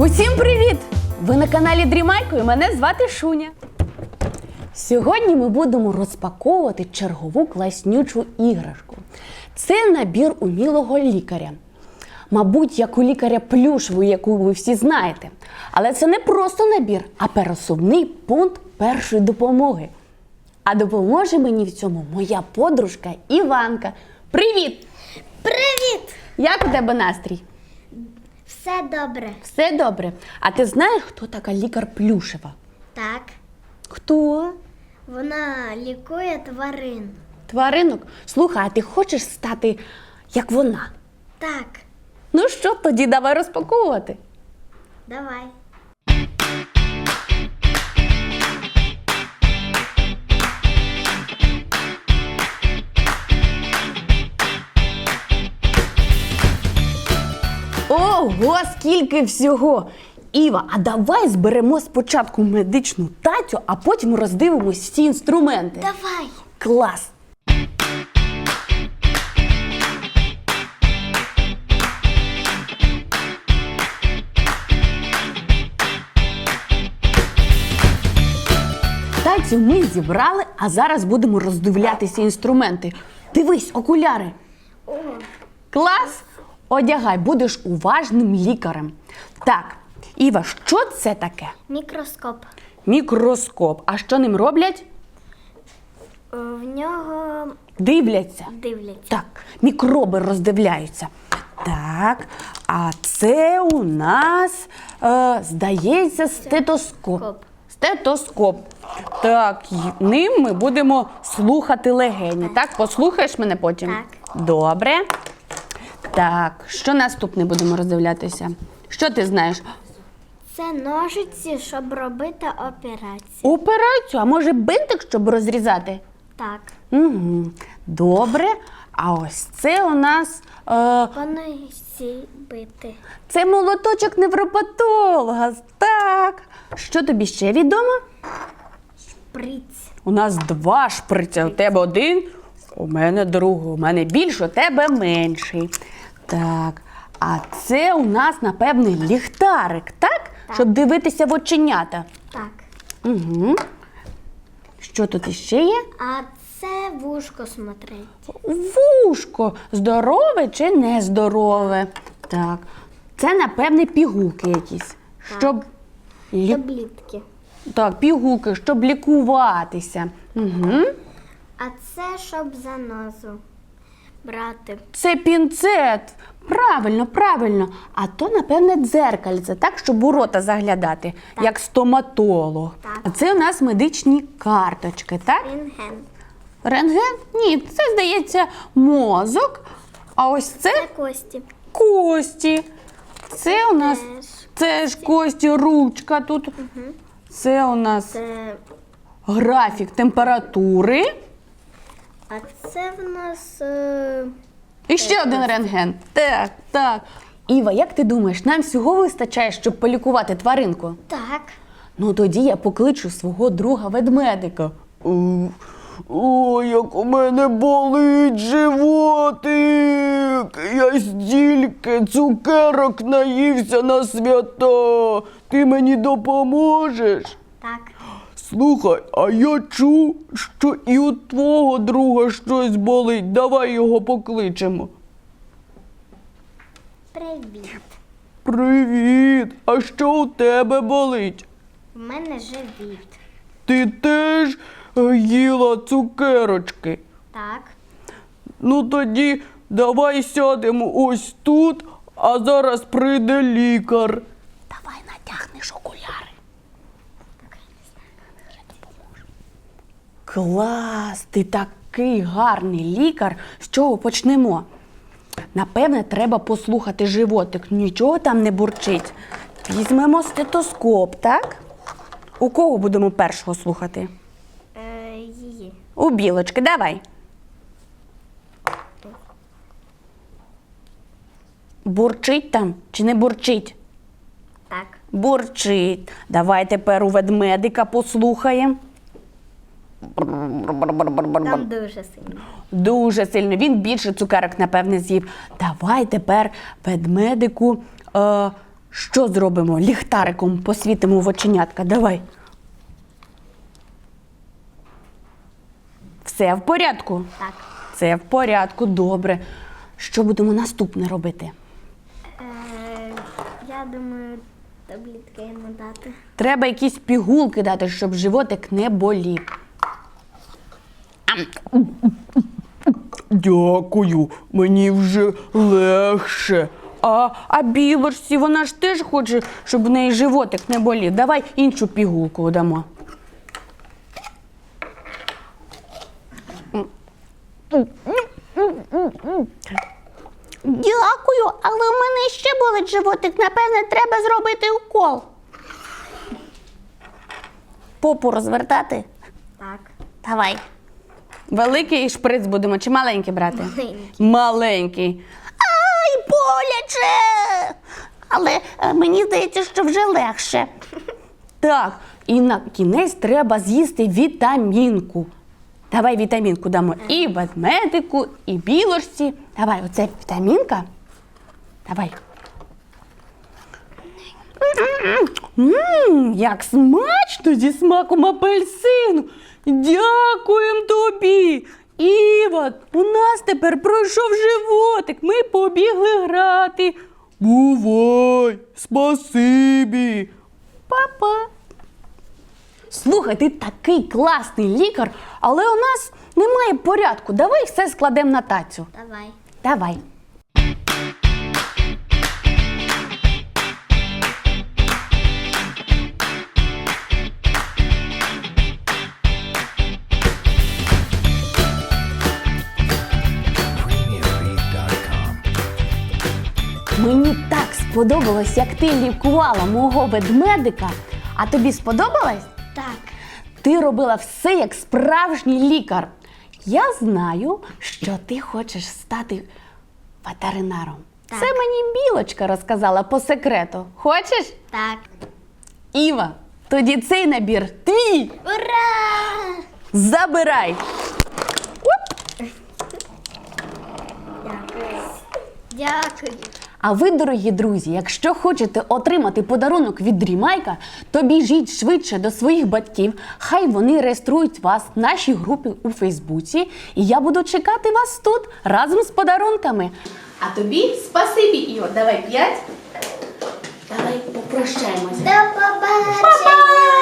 Усім привіт! Ви на каналі Дрімайко і мене звати Шуня. Сьогодні ми будемо розпаковувати чергову класнючу іграшку. Це набір умілого лікаря. Мабуть, як у лікаря плюшеву, яку ви всі знаєте. Але це не просто набір, а пересувний пункт першої допомоги. А допоможе мені в цьому моя подружка Іванка. Привіт! Привіт! Як у тебе настрій? Все добре. Все добре. А ти знаєш, хто така лікар Плюшева? Так. Хто? Вона лікує тварин. Тваринок. Слухай, а ти хочеш стати як вона? Так, Ну що, тоді давай розпаковувати. давай. Ого, скільки всього! Іва, а давай зберемо спочатку медичну тацю, а потім роздивимось всі інструменти. Давай. Клас! Тацю ми зібрали, а зараз будемо роздивлятися інструменти. Дивись, окуляри. О, Клас! Одягай, будеш уважним лікарем. Так, Іва, що це таке? мікроскоп. Мікроскоп. А що ним роблять? Е, В нього Дивляться. дивляться. Так, мікроби роздивляються. Так, а це у нас, е, здається, стетоскоп. Стетоскоп. Так, ним ми будемо слухати легені. Так, послухаєш мене потім? Так. Добре. Так, що наступне будемо роздивлятися? Що ти знаєш? Це ножиці, щоб робити операцію. Операцію, а може бинтик, щоб розрізати? Так. Угу. Добре. А ось це у нас. Е, Вони всі бити. Це молоточок невропатолога. Так. Що тобі ще відомо? Шприц. У нас два шприця. У тебе один, у мене другий. У мене більше, у тебе менший. Так. А це у нас, напевне, ліхтарик, так? Щоб дивитися в оченята. Так. Угу. Що тут іще є? А це вушко смотреть. Вушко. Здорове чи нездорове? Так. Це, напевне, пігулки якісь. Щоб лі... Таблітки. Так, пігулки, щоб лікуватися. Угу. А це щоб занозу брати. Це пінцет. Правильно, правильно. А то, напевне, дзеркальце, так, щоб у рота заглядати, як стоматолог. Так. А це у нас медичні карточки, так? Рентген. Рентген? Ні, це, здається, мозок. А ось це Це кості. кості. Це у нас це ж кості, ручка тут. Це у нас Це. графік температури. А це в нас. Е... І ще один рентген. Так, так. Іва, як ти думаєш, нам всього вистачає, щоб полікувати тваринку? Так. Ну тоді я покличу свого друга ведмедика. О, як у мене болить животик. Я стільки цукерок наївся на свята. Ти мені допоможеш? Так. Слухай, а я чув, що і у твого друга щось болить. Давай його покличемо. Привіт. Привіт! А що у тебе болить? В мене живіт. Ти теж е, їла цукерочки. Так. Ну тоді давай сядемо ось тут, а зараз прийде лікар. Давай натягнеш окуляри. Клас! Ти такий гарний лікар. З чого почнемо? Напевне, треба послухати животик. Нічого там не бурчить. Візьмемо стетоскоп, так? У кого будемо першого слухати? Е, її. У білочки, давай. Бурчить там чи не бурчить? Так. Бурчить. Давай тепер у ведмедика послухаємо. Там дуже сильно. Дуже сильно. Він більше цукерок, напевне, з'їв. Давай тепер ведмедику е, Що зробимо? Ліхтариком посвітимо в оченятка. Давай. Все в порядку? Так. Це в порядку, добре. Що будемо наступне робити? Е, я думаю, таблітки йому дати. Треба якісь пігулки дати, щоб животик не болів. Дякую, мені вже легше. А, а білочці, вона ж теж хоче, щоб в неї животик не болів. Давай іншу пігулку дамо. Дякую, але в мене ще болить животик. Напевне, треба зробити укол. Попу розвертати? Так. Давай. Великий шприц будемо чи маленький брати? Маленький. Маленький. Ай, боляче! Але е, мені здається, що вже легше. Так, і на кінець треба з'їсти вітамінку. Давай вітамінку дамо і ведмедику, і білочці. Давай, оце вітамінка. Давай. Мм, як смачно зі смаком апельсину. Дякуємо тобі. Іва, у нас тепер пройшов животик. Ми побігли грати. Бувай, спасибі. Папа. Слухай, ти такий класний лікар, але у нас немає порядку. Давай все складемо на тацю. Давай. Давай. Мені так сподобалось, як ти лікувала мого ведмедика. А тобі сподобалось? Так. Ти робила все як справжній лікар. Я знаю, що ти хочеш стати ветеринаром. Так. Це мені білочка розказала по секрету. Хочеш? Так. Іва, тоді цей набір твій. Ура! Забирай. Дякую. Дякую. А ви, дорогі друзі, якщо хочете отримати подарунок від Дрімайка, то біжіть швидше до своїх батьків. Хай вони реєструють вас в нашій групі у Фейсбуці, і я буду чекати вас тут разом з подарунками. А тобі спасибі, Іо. Давай п'ять. Давай попрощаємося. До побачення!